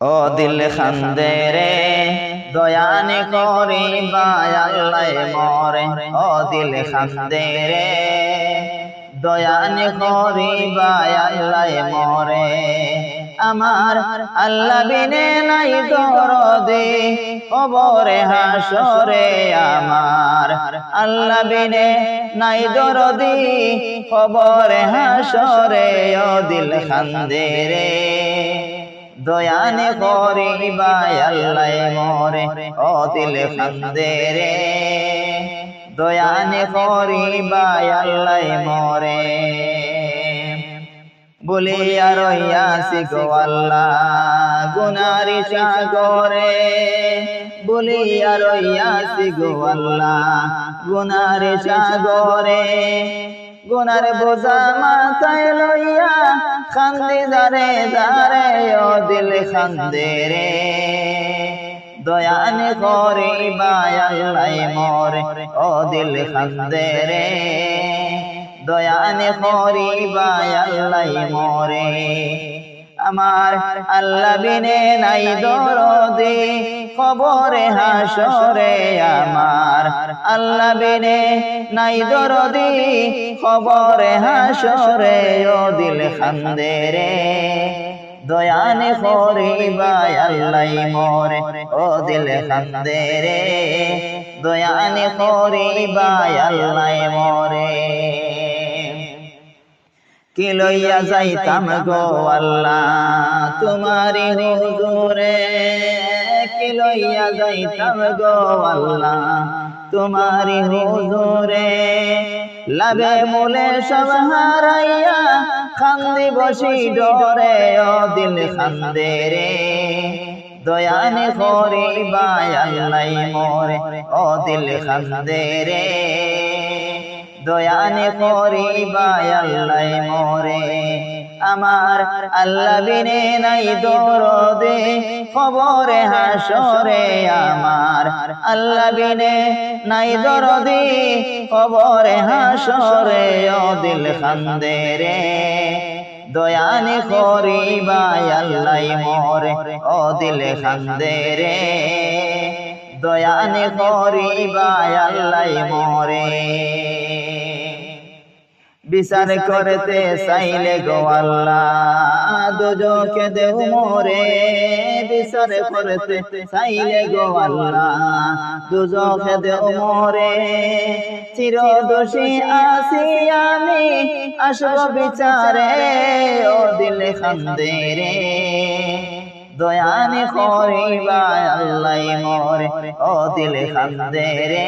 ও দিল খান্দে রে দয়ানি করি বায়াল্লাই মরে। ও দিল খান্দে রে দয়ানি করি বায়াল্লাই মরে। আমার আল্লাহ বিনে নাই দরদে কবরে হাসরে আমার আল্লাহ বিনে নাই দরদি কবরে হাসরে ও দিল খান্দে রে। দয়ানে করিবাই আল্লাহ মরে ও দিল খান্দে রে। দয়ানে করিবাই আল্লাহ মরে। বলিয়া রইয়াছি গো আল্লাহ। গুনারি সাগরে। বলিয়া রইয়াছি গো আল্লাহ গুনারি সাগরে। গুনার বোঝা মাথায় লইয়া খান্দি দারে দারে, ও দিল খান্দে রে। দয়ানে করে বায়াল্লাই মরে, ও দিল খান্দে রে। দয়ানে করি বায়াল্লাই মরে। আমার আল্লাহ বিনে নাই দরদে খবরে হাসরে আমার। আল্লাহ বিনে নাই দরদি, খবরে হাসরে ও দিল খান্দে রে দয়ানে করি বায়াল্লাই মরে, ও দিল খান্দে রে দয়ানে করি বায়াল্লাই মরে। কি লইয়া যাইতাম গো আল্লাহ তোমারি হুজুরে? কি লইয়া যাইতাম গো আল্লাহ তোমারি হুজুরে। লাভে মূলে সব হারাইয়া খান্দি বসি ডরে ও দিল খান্দে রে। দয়ানে করি বায়াল্লাই মরে ও দিল খান্দে রে। দয়ানে করি বায়াল্লাই মরে। আমার আল্লাহ বিনে নাই দরদে খবরে হাসরে আমার আল্লাহ বিনে নাই দরদে খবরে হাসরে ও দিল খান্দে রে দয়ানে করি বায়াল্লাই মরে ও দিল খান্দে রে দয়ানে করি বায়াল্লাই মরে। বিচার করতে চাইলে গো আল্লাহ দুজকে দেব মোরে। বিচার করতে চাইলে গো আল্লাহ দুজকে দেব মোরে। চির দোষী আসি আমি আসব বিচারে ও দিলে খান্দে রে দয়ানি করিবা আল্লাহ মরে। ও দিল খান্দে রে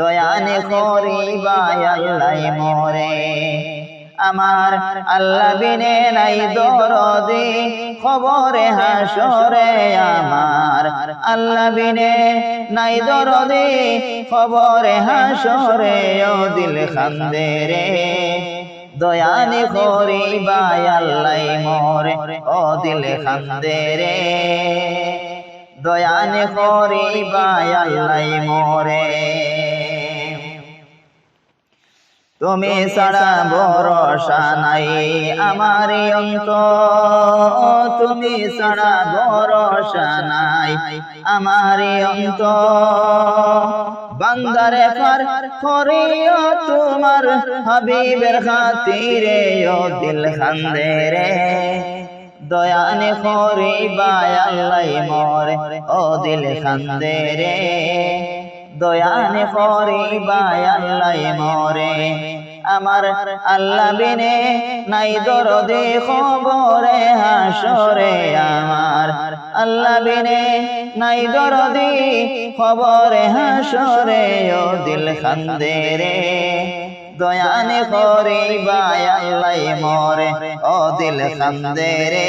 দয়ানি করিবা আল্লাহ মরে। আমার আল্লাহ বিনে নাই দরদে খবরে হাসরে আমার আল্লাহ বিনে নাই দরদে খবরে হাসরে ও দিল খান্দে রে। দয়ানি করি বায়াল্লাই মরে ও দিল খান্দে রে। দয়ানি করি বায়াল্লাই মরে। তুমি সারা ভরসা নাই আমার অন্ত তুমি সারা ভরসা নাই আমার অন্ত বান্দারে পার করিও তোমার হাবিবের খাতিরে ও দিল খান্দে রে দয়ানে করি বায়াল্লাই মরে ও দিল খান্দে রে দয়ানে করি বায়াল্লাই মরে। আমার আল্লাহ বিনে নাই দরদে খবরে হাসরে। আমার আল্লাহ বিনে নাই দরদি খবরে হাসরে। ও দিল খান্দে রে দয়ানে করি বায়াল্লাই মরে। ও দিল খান্দে রে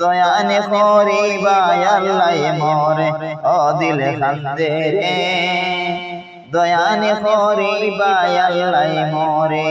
দয়ানে করি বায়াল্লাই মরে ও দিল খান্দে রে। দয়ানে করি বায়াল্লাই মরে।